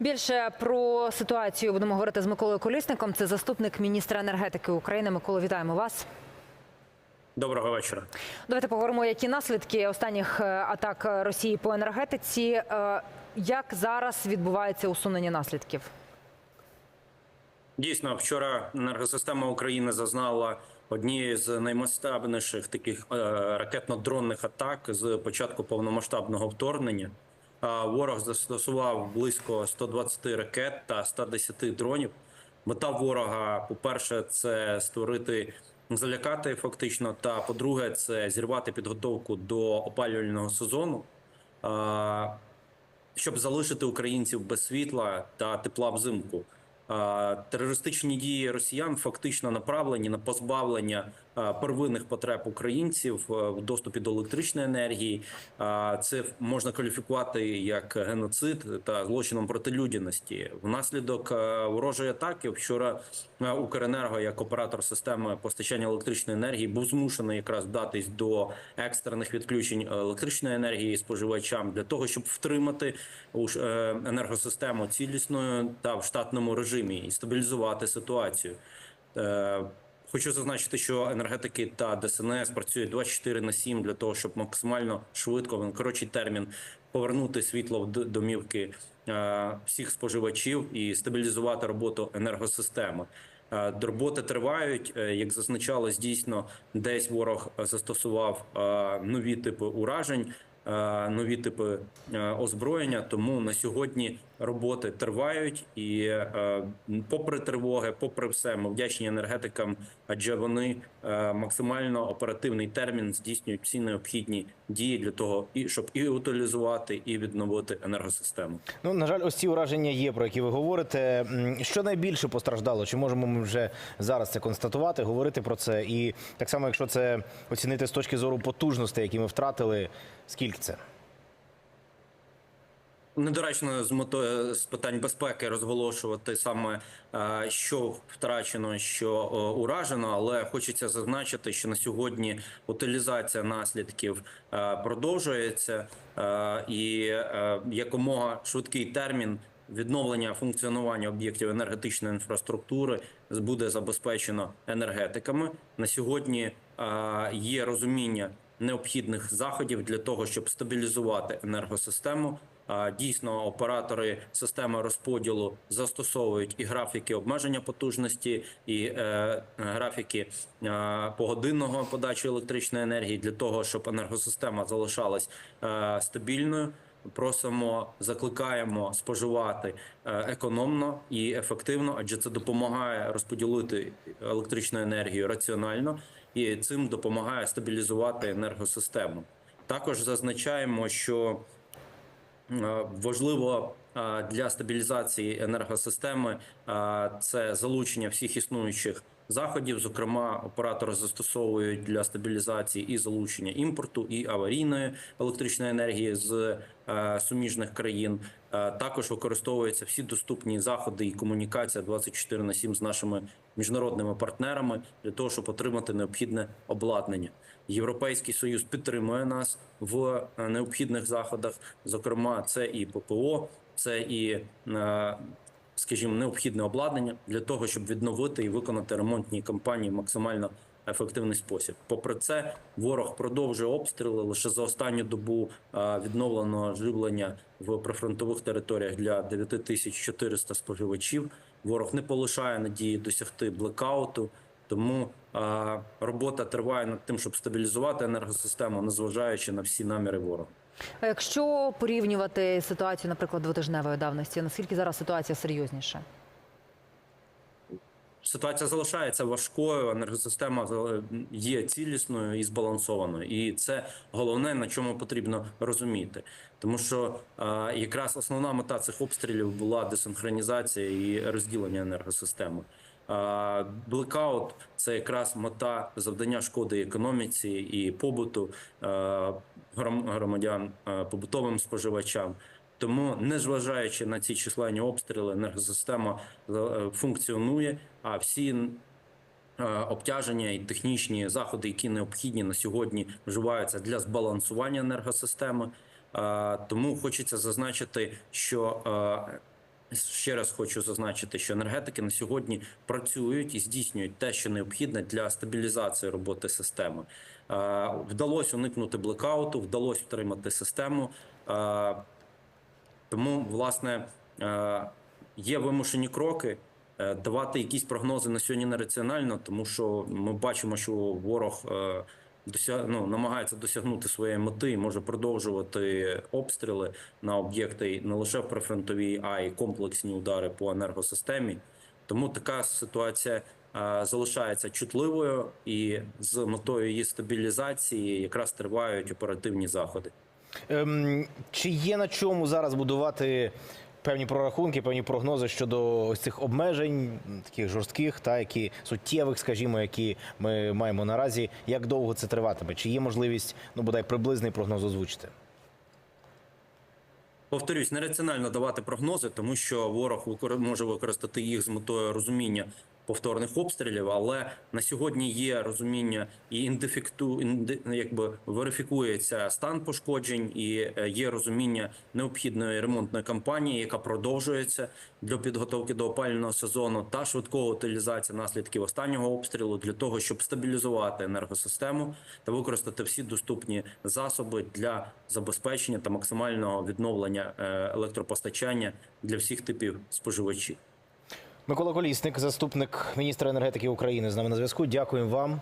Більше про ситуацію будемо говорити з Миколою Колісником. Це заступник міністра енергетики України. Микола, вітаємо вас. Доброго вечора. Давайте поговоримо, які наслідки останніх е, атак Росії по енергетиці. Е, Як зараз відбувається усунення наслідків? Дійсно, вчора енергосистема України зазнала однієї з наймасштабніших таких е, ракетно-дронних атак з початку повномасштабного вторгнення. Ворог застосував близько 120 ракет та 110 дронів. Мета ворога, по-перше, це створити залякати фактично. Та по-друге, це зірвати підготовку до опалювального сезону. Щоб залишити українців без світла та тепла взимку. Терористичні дії росіян фактично направлені на позбавлення первинних потреб українців в доступі до електричної енергії. Це можна кваліфікувати як геноцид та злочином проти людяності. Внаслідок ворожої атаки вчора а, Укренерго, як оператор системи постачання електричної енергії, був змушений якраз вдатись до екстрених відключень електричної енергії споживачам для того, щоб втримати е, енергосистему цілісною та в штатному режимі і стабілізувати ситуацію. Е, Хочу зазначити, що енергетики та ДСНС працюють 24 на 7 для того, щоб максимально швидко, в коротший термін, повернути світло в домівки е, всіх споживачів і стабілізувати роботу енергосистеми. Е, Роботи тривають, як зазначалось, дійсно десь ворог застосував нові типи уражень, нові типи озброєння. Тому на сьогодні роботи тривають, і е, попри тривоги, попри все, ми вдячні енергетикам, адже вони е, максимально оперативний термін здійснюють всі необхідні дії для того, і щоб і утилізувати, і відновити енергосистему. Ну, на жаль, ось ці ураження є, про які ви говорите. Що найбільше постраждало? Чи можемо ми вже зараз це констатувати, говорити про це? І так само, якщо це оцінити з точки зору потужностей, які ми втратили, скільки це? Недоречно з метою з питань безпеки розголошувати саме е, що втрачено, що е, уражено, але хочеться зазначити, що на сьогодні утилізація наслідків е, продовжується е, і е, якомога швидкий термін. Відновлення функціонування об'єктів енергетичної інфраструктури буде забезпечено енергетиками. На сьогодні е, є розуміння необхідних заходів для того, щоб стабілізувати енергосистему. Дійсно, оператори системи розподілу застосовують і графіки обмеження потужності, і е, графіки е, погодинного подачі електричної енергії для того, щоб енергосистема залишалась е, стабільною. Просимо, закликаємо споживати е, економно і ефективно, адже це допомагає розподілити електричну енергію раціонально і цим допомагає стабілізувати енергосистему. Також зазначаємо, що Е, Важливо е, для стабілізації енергосистеми це залучення всіх існуючих заходів. Зокрема, оператори застосовують для стабілізації і залучення імпорту, і аварійної електричної енергії з е, суміжних країн. Також використовуються всі доступні заходи і комунікація 24 на 7 з нашими міжнародними партнерами для того, щоб отримати необхідне обладнання. Європейський союз підтримує нас в е, необхідних заходах. Зокрема, це і ППО, це і е, скажімо, необхідне обладнання для того, щоб відновити і виконати ремонтні кампанії максимально ефективний спосіб. Попри це, ворог продовжує обстріли. Лише за останню добу е, відновлено живлення в прифронтових територіях для 9400 споживачів. Ворог не полишає надії досягти блекауту. Тому е, робота триває над тим, щоб стабілізувати енергосистему, незважаючи на всі наміри ворога. А Якщо порівнювати ситуацію, наприклад, двотижневої давності, наскільки зараз ситуація серйозніша? Ситуація залишається важкою. Енергосистема є цілісною і збалансованою, і це головне на чому потрібно розуміти, тому що е, якраз основна мета цих обстрілів була десинхронізація і розділення енергосистеми. Блекаут це якраз мета завдання шкоди економіці і побуту громадян, побутовим споживачам. Тому, незважаючи на ці численні обстріли, енергосистема е, функціонує. А всі обтяження і технічні заходи, які необхідні на сьогодні, вживаються для збалансування енергосистеми. Тому хочеться зазначити, що Ще раз хочу зазначити, що енергетики на сьогодні працюють і здійснюють те, що необхідне для стабілізації роботи системи. Е, Вдалося уникнути блекауту, вдалося втримати систему. Е, Тому, власне, е, є вимушені кроки. Е, Давати якісь прогнози на сьогодні нераціонально, тому що ми бачимо, що ворог досяг, ну, намагається досягнути своєї мети може продовжувати обстріли на об'єкти не лише в прифронтовій, а й комплексні удари по енергосистемі. Тому така ситуація е, залишається чутливою, і з метою її стабілізації якраз тривають оперативні заходи. Ем, чи є на чому зараз будувати певні прорахунки, певні прогнози щодо ось цих обмежень, таких жорстких, та які суттєвих, скажімо, які ми маємо наразі? Як довго це триватиме? Чи є можливість ну бодай приблизний прогноз озвучити? Повторюсь, нераціонально давати прогнози, тому що ворог може використати їх з метою розуміння повторних обстрілів. Але на сьогодні є розуміння і індифікту, інди, якби верифікується стан пошкоджень, і е, є розуміння необхідної ремонтної кампанії, яка продовжується для підготовки до опалювального сезону та швидкого утилізації наслідків останнього обстрілу для того, щоб стабілізувати енергосистему та використати всі доступні засоби для забезпечення та максимального відновлення е, електропостачання для всіх типів споживачів. Микола Колісник, заступник міністра енергетики України, з нами на зв'язку. Дякуємо вам.